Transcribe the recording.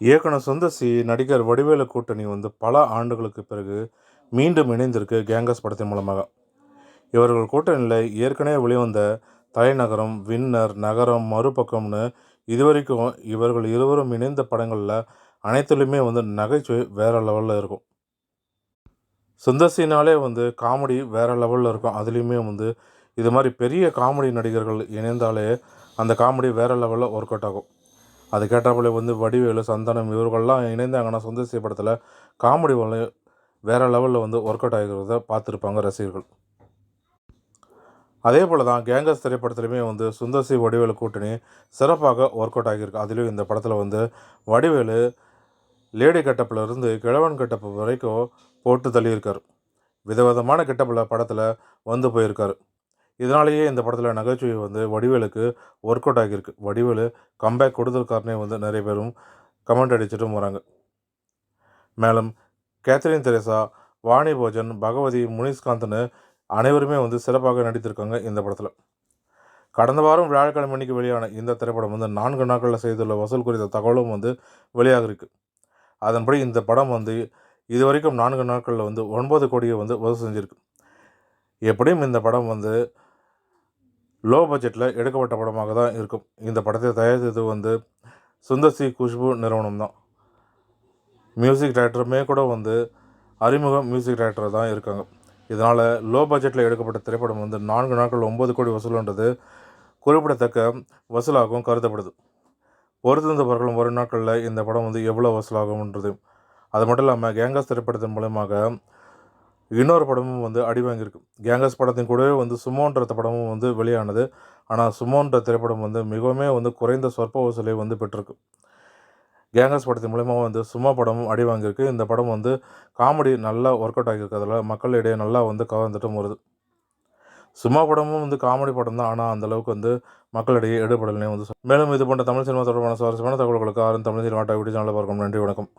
இயக்குனர் சுந்தர்சி நடிகர் வடிவேலு கூட்டணி வந்து பல ஆண்டுகளுக்கு பிறகு மீண்டும் இணைந்திருக்கு கேங்கஸ் படத்தின் மூலமாக. இவர்கள் கூட்டணியில் ஏற்கனவே வெளிவந்த தலைநகரம் வின்னர் நகரம் மறுபக்கம்னு இதுவரைக்கும் இவர்கள் இருவரும் இணைந்த படங்களில் அனைத்துலேயுமே வந்து நகைச்சுவை வேறு லெவலில் இருக்கும். சுந்தர்சினாலே வந்து காமெடி வேறு லெவலில் இருக்கும். அதுலேயுமே வந்து இது மாதிரி பெரிய காமெடி நடிகர்கள் இணைந்தாலே அந்த காமெடி வேறு லெவலில் ஒர்க் அவுட் ஆகும். அது கேட்டாப்புல வந்து வடிவேலு சந்தானம் இவர்கள்லாம் இணைந்தாங்கன்னா சுந்தர்சி படத்தில் காமெடி வந்து வேறு லெவலில் வந்து ஒர்க் அவுட் ஆகிறத பார்த்துருப்பாங்க ரசிகர்கள். அதே போல் தான் கேங்கஸ் திரைப்படத்துலையுமே வந்து சுந்தர்சி வடிவேலு கூட்டணி சிறப்பாக ஒர்க் அவுட் ஆகியிருக்கு. அதுலேயும் இந்த படத்தில் வந்து வடிவேலு லேடி கட்டப்பில் இருந்து கிழவன் கட்டப்பு வரைக்கும் போட்டு தள்ளியிருக்கார். விதவிதமான கெட்டப்பில் படத்தில் வந்து போயிருக்கார். இதனாலேயே இந்த படத்தில் நகைச்சுவை வந்து வடிவேலுக்கு ஒர்க் அவுட் ஆகியிருக்கு. வடிவேலு கம்பேக் கொடுத்துருக்காருனே வந்து நிறைய பேரும் கமெண்ட் அடிச்சிட்டும் வராங்க. மேலும் கேத்ரின் தெரேசா வாணி போஜன் பகவதி முனிஸ்காந்த்னு அனைவருமே வந்து சிறப்பாக நடித்திருக்காங்க இந்த படத்தில். கடந்த வாரம் வியாழக்கிழமை அன்னைக்கு வெளியான இந்த திரைப்படம் வந்து நான்கு நாட்களில் செய்துள்ள வசூல் குறித்த தகவலும் வந்து வெளியாக இருக்குது அதன்படி இந்த படம் வந்து இது வரைக்கும் நான்கு நாட்களில் வந்து ஒன்பது கோடியை வந்து வசூல் செஞ்சுருக்கு. எப்படியும் இந்த படம் வந்து லோ பட்ஜெட்டில் எடுக்கப்பட்ட படமாக தான் இருக்கும். இந்த படத்தை தயாரித்தது வந்து சுந்தர்சி குஷ்பு நிறுவனம் தான். மியூசிக் டைரக்டருமே கூட வந்து அறிமுக மியூசிக் டைரக்டர் தான் இருக்காங்க. இதனால் லோ பட்ஜெட்டில் எடுக்கப்பட்ட திரைப்படம் வந்து நான்கு நாட்கள் ஒம்பது கோடி வசூலுன்றது குறிப்பிடத்தக்க வசூலாகவும் கருதப்படுது. பொறுத்திருந்தவர்களும் ஒரு நாட்களில் இந்த படம் வந்து எவ்வளோ வசூலாகும்ன்றது. அது மட்டும் இல்லாமல் கேங்கஸ் திரைப்படத்தின் மூலமாக இன்னொரு படமும் வந்து அடி வாங்கியிருக்கு கேங்கஸ் படத்தின் கூடவே வந்து சுமோன்ற படமும் வந்து வெளியானது. ஆனால் சுமோன்ற திரைப்படம் வந்து மிகவும் வந்து குறைந்த சொற்ப வசூலை வந்து பெற்றிருக்கு. கேங்கஸ் படத்தின் மூலயமா வந்து சும்மா படமும் அடி வாங்கியிருக்கு இந்த படம் வந்து காமெடி நல்லா ஒர்க் அவுட் ஆகியிருக்கு. அதில் மக்களிடையே நல்லா வந்து கவர்ந்துட்டும் வருது சும்மா படமும் வந்து காமெடி படம் தான். ஆனால் அந்தளவுக்கு வந்து மக்களிடையே எடுபடலே வந்து மேலும் இது போன்ற தமிழ் சினிமா தொடர்பான சுவாரஸ்யமான தகவல்களுக்கு ஆறும் தமிழ் சினிமா யூடியூப் சேனலில் பார்க்கணும் நன்றி வணக்கம்.